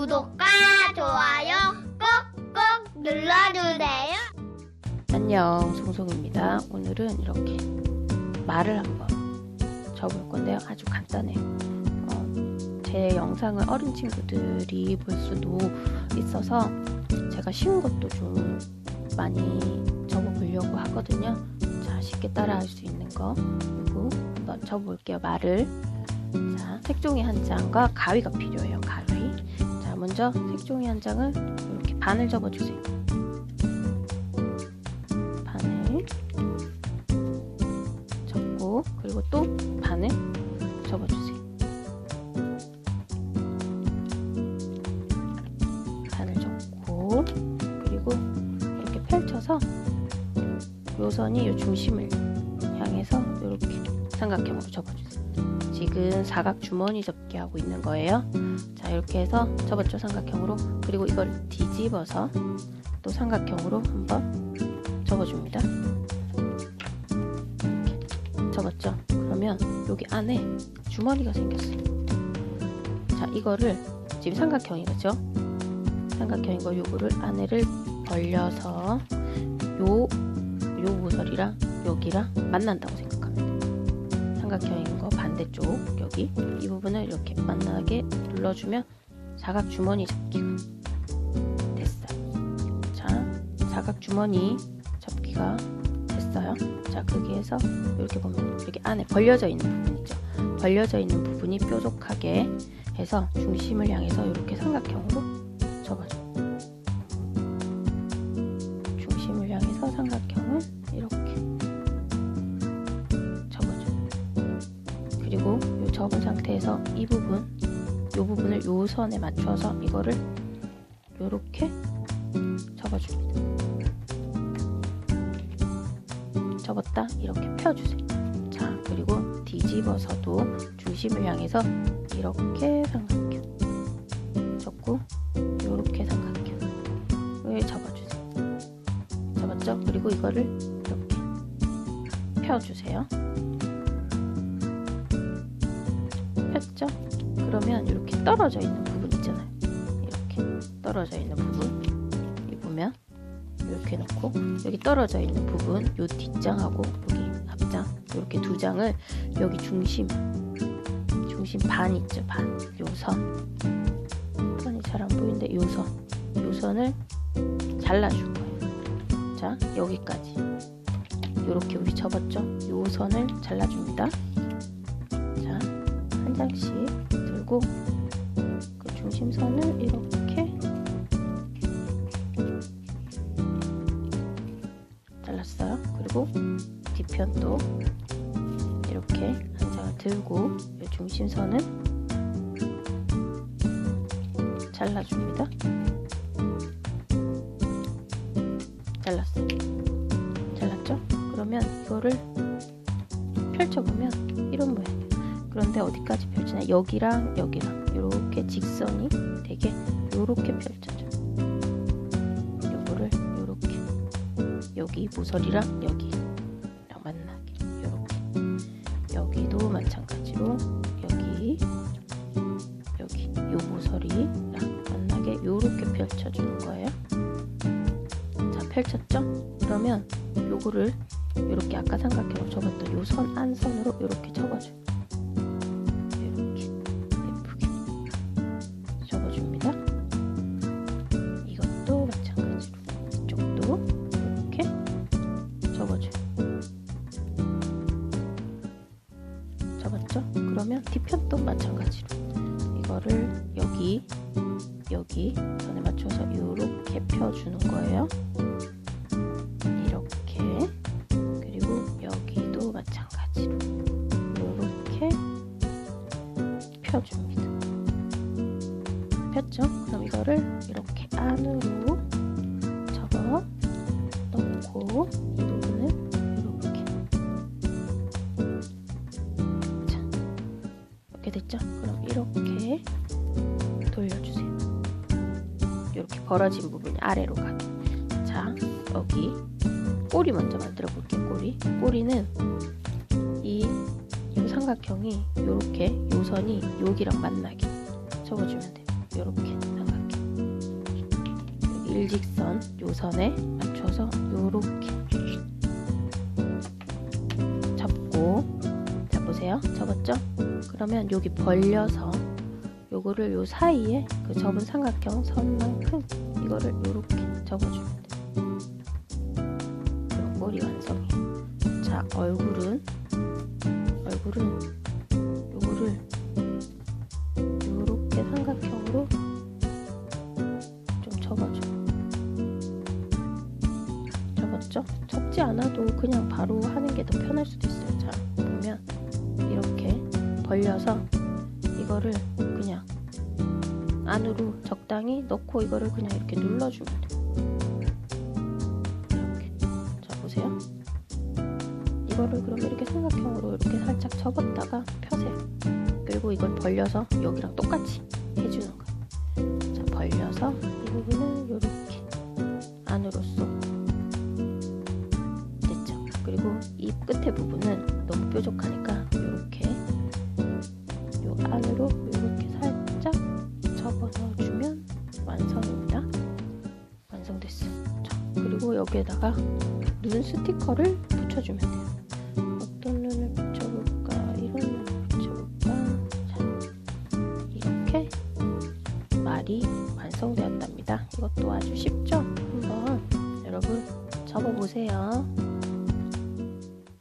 구독과 좋아요 꾹꾹 눌러주세요. 안녕 송송입니다. 오늘은 이렇게 말을 한번 접을 건데요. 아주 간단해요. 어, 제 영상을 어린 친구들이 볼 수도 있어서 제가 쉬운 것도 좀 많이 접어보려고 하거든요. 자 쉽게 따라할 수 있는 거 그리고 한번 접어볼게요 말을. 자 색종이 한 장과 가위가 필요해요 가위. 자 먼저 색종이 한 장을 이렇게 반을 접어주세요 반을 접고 그리고 또 반을 접어주세요. 반을 접고 그리고 이렇게 펼쳐서 요 선이 요 중심을 향해서 이렇게 삼각형으로 접어주세요. 지금 사각 주머니 접기 하고 있는 거예요. 자 이렇게 해서 접었죠 삼각형으로 그리고 이걸 뒤집어서 또 삼각형으로 한번 접어줍니다. 이렇게 접었죠? 그러면 여기 안에 주머니가 생겼어요. 자, 이거를 지금 삼각형이겠죠? 삼각형인 거 요거를 안에를 벌려서 요, 요 모서리랑 여기랑 만난다고 생각 삼각형인 거 반대쪽 여기 이 부분을 이렇게 만나게 눌러주면 사각 주머니 접기가 됐어요. 자, 사각 주머니 접기가 됐어요. 자, 거기에서 이렇게 보면 여기 안에 벌려져 있는 부분 있죠. 벌려져 있는 부분이 뾰족하게 해서 중심을 향해서 이렇게 삼각형으로 상태에서 이 부분, 이 부분을 요 선에 맞춰서 이거를 이렇게 접어줍니다. 접었다 이렇게 펴주세요. 자 그리고 뒤집어서도 중심을 향해서 이렇게 삼각형 접고 이렇게 삼각형을 접어주세요. 접었죠? 그리고 이거를 이렇게 펴주세요. 폈죠? 그러면 이렇게 떨어져 있는 부분 있잖아요. 이렇게 떨어져 있는 부분. 이 보면 이렇게 놓고 여기 떨어져 있는 부분 요 뒷장하고 여기 앞장 이렇게 두 장을 여기 중심 중심 반 있죠 반 요선. 선이 잘 안 보이는데 요선. 요선을 잘라줄 거예요. 자 여기까지. 이렇게 우리 접었죠? 요 선을 잘라줍니다. 자 한 장씩 들고 그 중심선을 이렇게 잘랐어요. 그리고 뒤편도 이렇게 한 장을 들고 이 중심선을 잘라줍니다. 잘랐어요. 잘랐죠? 그러면 이거를 펼쳐보면 이런 모양이에요. 그런데 어디까지 펼치냐? 여기랑 여기랑 이렇게 직선이 되게 이렇게 펼쳐져. 요거를 이렇게 여기 모서리랑 여기랑 만나게 이렇게 여기도 마찬가지로 여기 여기 요 모서리랑 만나게 이렇게 펼쳐주는 거예요. 자 펼쳤죠? 그러면 요거를 이렇게 아까 삼각형으로 접었던 요 선 안선으로 이렇게 접어줘요. 접어줘요. 접었죠? 그러면 뒤편도 마찬가지로 이거를 여기 여기 선에 맞춰서 이렇게 펴주는 거예요. 이렇게 그리고 여기도 마찬가지로 이렇게 펴줍니다. 폈죠? 그럼 이거를 이렇게 안으로 접어 넣고 이렇게 됐죠? 그럼 이렇게 돌려주세요. 이렇게 벌어진 부분이 아래로 가게. 자 여기 꼬리 먼저 만들어 볼게요. 꼬리. 꼬리는 이, 이 삼각형이 이렇게 요선이 여기랑 만나게 접어주면 돼요. 이렇게 삼각. 일직선 요 선에 맞춰서 요렇게 보세요. 접었죠? 그러면 여기 벌려서 요거를 요 사이에 그 접은 삼각형 선만큼 이거를 요렇게 접어주면 돼요. 머리 완성이에요 자 얼굴은 얼굴은 요거를 요렇게 삼각형으로 좀 접어줘. 접었죠? 접지 않아도 그냥 바로 하는 게 더 편할 수도 있어요 이렇게 벌려서 이거를 그냥 안으로 적당히 넣고 이거를 그냥 이렇게 눌러주면 돼요 이렇게. 자 보세요. 이거를 그럼 이렇게 삼각형으로 이렇게 살짝 접었다가 펴세요. 그리고 이걸 벌려서 여기랑 똑같이 해주는 거예요. 자 벌려서 이 부분을 이렇게 안으로 쏙. 됐죠? 그리고 이 끝에 부분은 너무 뾰족하니까 여기에다가 눈 스티커를 붙여주면 돼요. 어떤 눈을 붙여볼까? 이런 눈을 붙여볼까? 자, 이렇게 말이 완성되었답니다. 이것도 아주 쉽죠? 한번 여러분 접어보세요